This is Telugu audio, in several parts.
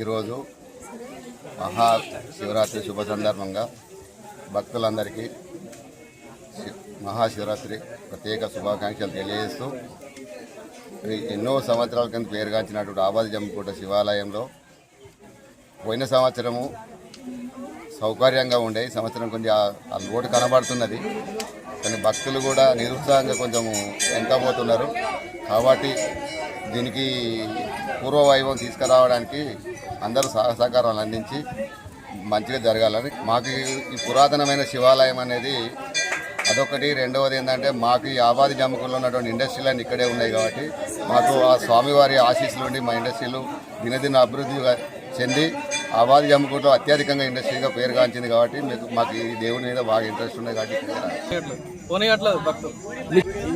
ఈరోజు మహా శివరాత్రి శుభ సందర్భంగా భక్తులందరికీ మహాశివరాత్రి ప్రత్యేక శుభాకాంక్షలు తెలియజేస్తూ ఎన్నో సంవత్సరాల కింద పేరుగాంచినటువంటి ఆబాది జమ్మికోట శివాలయంలో పోయిన సంవత్సరము సౌకర్యంగా ఉండే సంవత్సరం కొంచెం ఆ లోటు కనబడుతున్నది. కానీ భక్తులు కూడా నిరుత్సాహంగా కొంచెము వెనకపోతున్నారు. కాబట్టి దీనికి పూర్వవైభవం తీసుకురావడానికి అందరూ సహ సహకారాలు అందించి మంచిగా జరగాలని. మాకు ఈ- పురాతనమైన శివాలయం అనేది అదొకటి. రెండవది ఏంటంటే మాకు ఈ ఆబాది జమ్మకుల్లో ఉన్నటువంటి ఇండస్ట్రీలన్నీ ఇక్కడే ఉన్నాయి కాబట్టి మాకు ఆ స్వామివారి ఆశీస్సులు ఉండి మా ఇండస్ట్రీలు దినదిన అభివృద్ధి చెంది ఆబాది జమ్మకుట్లో అత్యధికంగా ఇండస్ట్రీగా పేరుగాంచింది కాబట్టి మీకు మాకు ఈ దేవుని మీద బాగా ఇంట్రెస్ట్ ఉన్నాయి కాబట్టి ఇక్కడికి భక్తులు.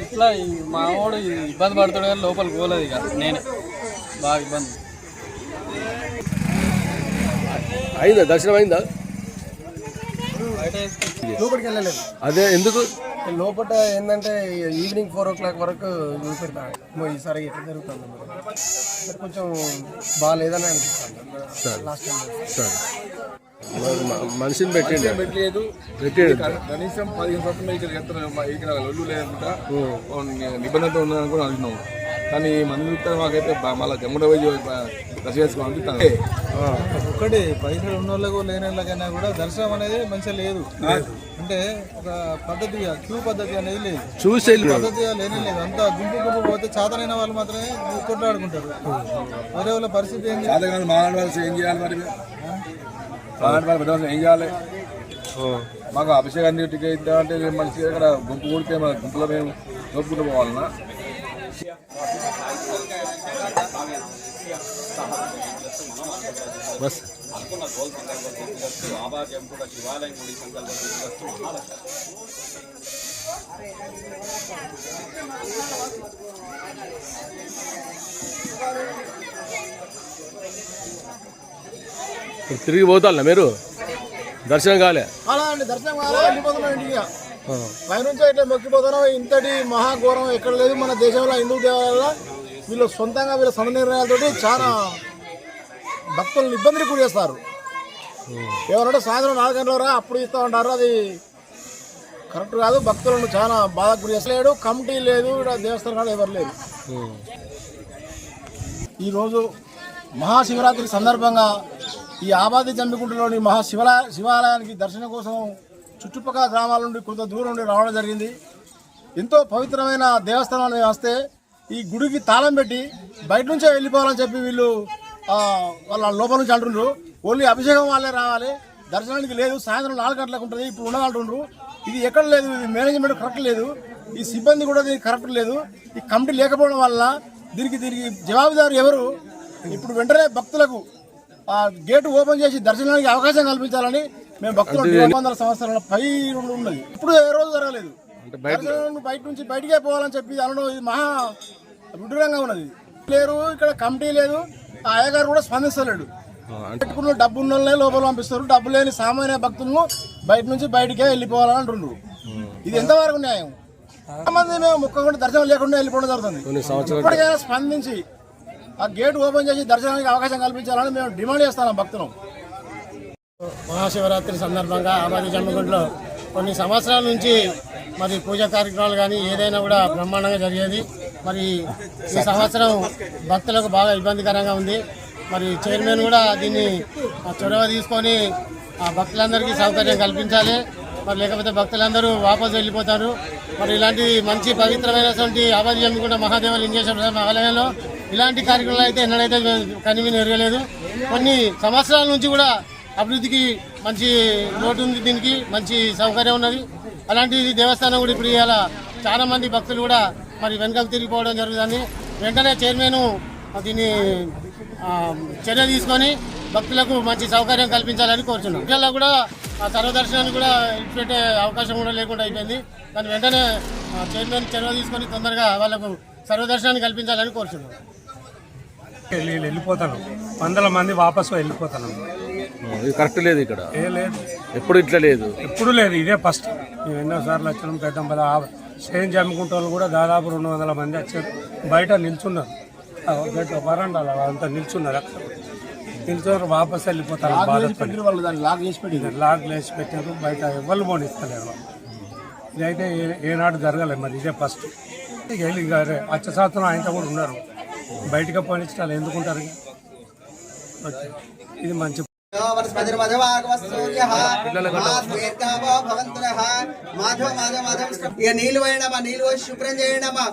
ఇట్లా మా వాడు ఇబ్బంది పడుతాడు కానీ లోపలికి పోలేదు ఇక నేనే. బాగా ఇబ్బంది. అయిందా? దర్శనం అయిందా? లోపలికి వెళ్ళలేదు అదే ఎందుకు? లోపల ఏంటంటే ఈవినింగ్ ఫోర్ ఓ క్లాక్ వరకు చూపెడతాను ఈసారి ఎట్లా జరుగుతుంది కొంచెం బాగాలేదని అనిపిస్తుంది. లాస్ట్ టైం సరే. మరి మ- మనిషిని పెట్టిండు పెట్టలేదు. పెట్టిండు కనీసం పదిహేను సంవత్సరాలు ఇక్కడ ఇక్కడ ఒళ్ళు లేకుండా నిబంధనతో ఉందని కూడా అనుకున్నాం కానీ మంది మాకైతే మళ్ళీ జమ్ముడ పోయి చేసుకోవాలి ఒక్కటి పైసలు ఉన్న వాళ్ళకు లేని వాళ్ళకైనా కూడా దర్శనం అనేది మంచిగా లేదు. అంటే ఒక పద్ధతిగా క్యూ పద్ధతి అనేది లేదు. చూసి పద్ధతిగా లేనే లేదు. అంతా గుంపు గుంపు పోతే చాతనైన వాళ్ళు మాత్రమే కొట్లాడుకుంటారు. వేరే వాళ్ళ పరిస్థితి ఏంది చేతగాని మాలాంటి వాళ్ళు ఏం చేయాలి మరి? పెద్దవాళ్ళు ఏం చేయాలి? మాకు అభిషేకాన్ని టికెట్ ఇద్దామంటే మంచిగా ఇక్కడ గుంపు కూడితే మన గుంపులో మేము నోపుకుంటూ పోవాలన్నా. బస్. ఇప్పుడు తిరిగి పోతారా మీరు? దర్శనం కాలే. అలా అండి దర్శనం కావాలా వెళ్ళిపోతున్నాం ఇంటికి ఇక. పైనుంచి ఇట్లా మొక్కిపోతున్నాం ఇంతటి మహాఘోరం ఎక్కడ లేదు మన దేశంలో హిందూ దేవాలయాల్లో. వీళ్ళు సొంతంగా వీళ్ళ సొంత నిర్ణయాలతోటి చాలా భక్తులను ఇబ్బందిని గురి చేస్తారు. సాయంత్రం నాలుగు గంటల రా అప్పుడు ఇస్తా ఉంటారు అది కరెక్ట్ కాదు. భక్తులను చాలా బాధకు గురి చేస్తలేడు. కమిటీ లేదు. దేవస్థానం కూడా ఎవరు లేరు. ఈరోజు మహాశివరాత్రి సందర్భంగా ఈ ఆబాది జమ్మికుంటలోని మహా శివలా శివాలయానికి దర్శనం కోసం చుట్టుపక్కల గ్రామాల నుండి కొంత దూరం నుండి రావడం జరిగింది. ఎంతో పవిత్రమైన దేవస్థానాన్ని వస్తే ఈ గుడికి తాళం పెట్టి బయట నుంచే వెళ్ళిపోవాలని చెప్పి వీళ్ళు వాళ్ళ లోపల నుంచి అంటుండ్రు ఓన్లీ అభిషేకం వాళ్ళే రావాలి దర్శనానికి లేదు సాయంత్రం నాలుగు గంటలకు ఉంటుంది ఇప్పుడు ఉండదంటుండ్రు ఇది ఎక్కడ లేదు ఇది మేనేజ్మెంట్ కరెక్ట్ లేదు ఈ సిబ్బంది కూడా దీనికి కరెక్ట్ లేదు. ఈ కమిటీ లేకపోవడం వల్ల దీనికి దీనికి జవాబుదారు ఎవరు? ఇప్పుడు వెంటనే భక్తులకు ఆ గేటు ఓపెన్ చేసి దర్శనానికి అవకాశం కల్పించాలని మేము భక్తులు రెండు వందల సంవత్సరాల పై ఉన్నది. ఇప్పుడు ఏ రోజు జరగలేదు. బయట నుంచి బయటికే పోవాలని చెప్పి అనడం ఇది మహా విడ్డూరంగా ఉన్నది. లేరు ఇక్కడ కమిటీ లేదు ఆ అయ్యగారు కూడా స్పందిస్తలేడు. పెట్టుకున్న డబ్బు ఉన్న లోపల పంపిస్తారు. డబ్బు లేని సామాన్య భక్తులను బయట నుంచి బయటికే వెళ్ళిపోవాలని అంటుండ్రు. ఇది ఎంతవరకు న్యాయం? చాలా మంది మేము ముక్కకుండా దర్శనం లేకుండా వెళ్ళిపోవడం జరుగుతుంది. ఇప్పటికైనా స్పందించి ఆ గేట్ ఓపెన్ చేసి దర్శనానికి అవకాశం కల్పించాలని మేము డిమాండ్ చేస్తున్నాం భక్తులు. మహాశివరాత్రి సందర్భంగా ఆబాది జమ్మగుంట్లో కొన్ని సంవత్సరాల నుంచి మరి పూజా కార్యక్రమాలు కానీ ఏదైనా కూడా బ్రహ్మాండంగా జరిగేది. మరి ఈ సంవత్సరం భక్తులకు బాగా ఇబ్బందికరంగా ఉంది. మరి చైర్మన్ కూడా దీన్ని ఆ, చొరవ తీసుకొని ఆ భక్తులందరికీ సౌకర్యం కల్పించాలి. మరి లేకపోతే భక్తులందరూ వాపసు వెళ్ళిపోతారు. మరి ఇలాంటి మంచి పవిత్రమైనటువంటి ఆబాది కూడా మహాదేవ లింగేశ్వర స్వామి ఆలయంలో ఇలాంటి కార్యక్రమాలు అయితే ఎన్నడైతే కనివిని ఎరగలేదు కొన్ని సంవత్సరాల నుంచి కూడా అభివృద్ధికి మంచి లోటు ఉంది దీనికి మంచి సౌకర్యం ఉన్నది. అలాంటి దేవస్థానం కూడా ఇప్పుడు ఇవాళ చాలామంది భక్తులు కూడా మరి వెనకకు తిరిగిపోవడం జరుగుతుంది. వెంటనే చైర్మన్ దీన్ని చర్య తీసుకొని భక్తులకు మంచి సౌకర్యం కల్పించాలని కోరుతున్నాం ఇలా కూడా ఆ సర్వదర్శనాన్ని కూడా ఇచ్చిపెట్టే అవకాశం కూడా లేకుండా అయిపోయింది. దాని వెంటనే చైర్మన్ చర్య తీసుకొని తొందరగా వాళ్ళకు సర్వదర్శనాన్ని కల్పించాలని కోరుతున్నాం వెళ్ళి వెళ్ళిపోతాను వందల మంది వాపసు వెళ్ళిపోతాను ఇది కరెక్ట్ లేదు ఇక్కడ. ఏ లేదు. ఎప్పుడు ఇట్లా లేదు. ఎప్పుడు లేదు. ఇదే ఫస్ట్. ఎన్నోసార్లు వచ్చినాం పెద్దంపద జమ్ముకుంటే వాళ్ళు కూడా దాదాపు రెండు వందల మంది వచ్చారు. బయట నిల్చున్నారు. వరండాలు అంతా నిల్చున్నారు అక్కడ. పిలిచారు వాపస్ వెళ్ళిపోతారు చేసి చేసి లాగ్ లేచి పెట్టారు. బయట ఎవరు పోనిస్తలేరు. ఇదైతే ఏ- ఏనాడు జరగలేదు మరి ఇదే ఫస్ట్. వెళ్ళి ఇక రే- వచ్చే సంవత్సరం ఆయన కూడా ఉన్నారు. బయటకు వాళ్ళు ఎందుకుంటారు. ఇది మంచి మాధవ మాధవ మాధవ ఇక నీళ్ళు వేయడమా నీళ్ళు పోసి శుభ్రం చేయడమా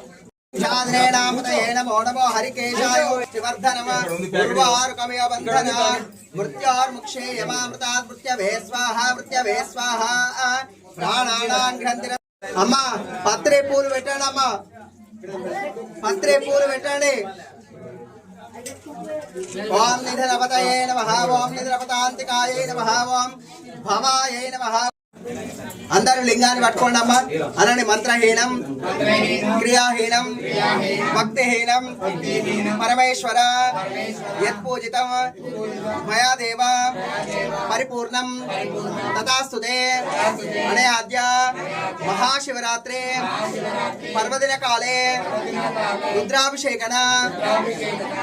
అమ్మా పత్రే పూలు పెట్టండి అమ్మా పత్రే పూలు పెట్టండి ఓం నిధనపతయే నమ ఓం నిధనపతాంతికాయే నమ ఓం భవాయే నమ. అందరూ లింగాన్ని పట్టుకోండి అమ్మా. అనండి మంత్రహీనం క్రియాహీనం భక్తిహీనం పరమేశ్వర యత్పూజితం మయా దేవ పరిపూర్ణం తథాస్తుతే అనయాద్య మహాశివరాత్రి పర్వదిన కాలే రుద్రాభిషేకన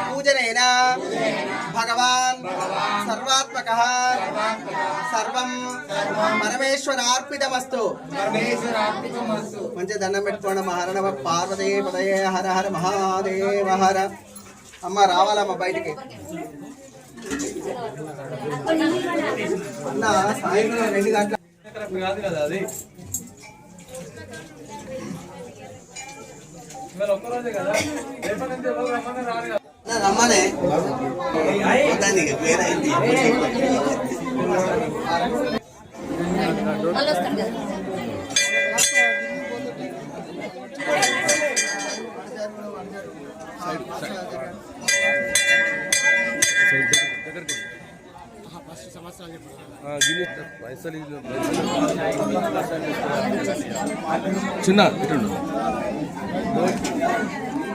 పూజనేన భగవాన్. సర్వాత్మక. సర్వం పరమేశ్వరార్పితమస్తు. మంచి దండం పెట్టుకోండి మహారణ పార్వదే పదయే హర హర మహాదేవ హర. అమ్మ రావాలమ్మ బయటికి. అన్న సాయంత్రం రెండు గంటల కాదు కదా అది. ఇవాళ ఒక్కరోజే కదా. రేపటి నుంచి ఎవరు రమ్మని అన్న, రమ్మనే వద్దండి ఇక, చిన్న ఇటుండు